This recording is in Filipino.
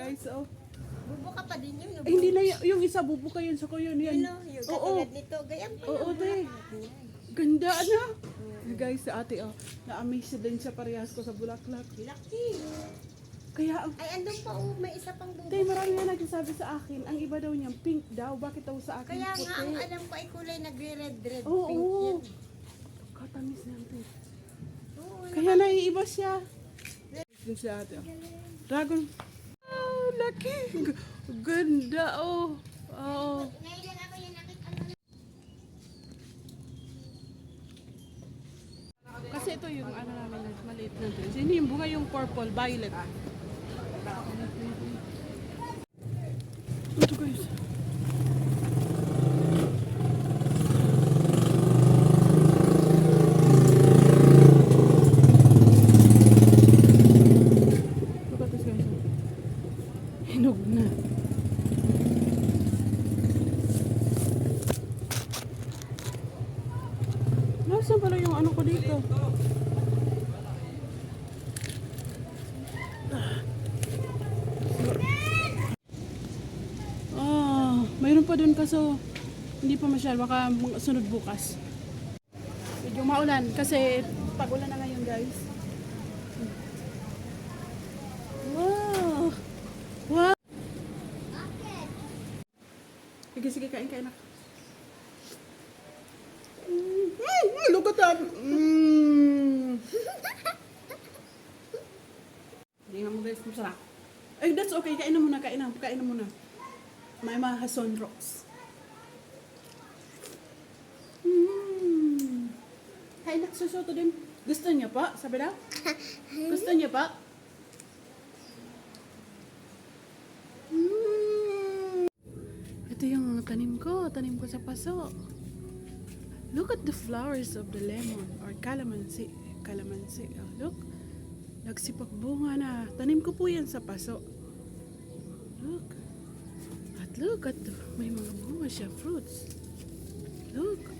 guys, oh. Bubo ka pa din yun. Ay, hindi na y- yung isa bubuka yun sa ko yun. Yan. Ano, yung Oo. katulad nito. Gayang pa Oo, te. Ganda na. Guys, sa ate, oh. Na-amaze din siya parehas ko sa bulaklak. Laki. Kaya, ang Ay, andun pa oh, may isa pang bubo. Tay, marami nga nagsasabi sa akin, ang iba daw niyan, pink daw. Bakit daw sa akin Kaya nga, ang alam ko ay kulay nagre-red-red Oo, pink oo. yan. Katamis na ito. Oo, Kaya naiiba siya. Din siya ate. oh. Dragon. Laki. Ganda, oh. Ano Kasi ito yung ano namin, na maliit na dress. Hindi yung bunga yung purple, violet. Ito guys. Look at this guys. Hinog na. Nasaan pala yung ano ko dito? Ah, mayroon pa dun kaso hindi pa masyal. Baka sunod bukas. Medyo maulan kasi pag-ulan na ngayon guys. Sige, sige, kain, kain na. Mm, mm, look at that! Mm. Tingnan mo guys, masarap. Ay, that's okay. Kain na muna, kain na. Kain na muna. May mga hason rocks. Mm. Kain na, susoto din. Gusto niya pa? Sabi daw? Gusto niya pa? Ito yung tanim ko. Tanim ko sa paso. Look at the flowers of the lemon or calamansi. Calamansi. Oh, look. Nagsipag bunga na. Tanim ko po yan sa paso. Look. At look at the, may mga bunga siya, fruits. Look.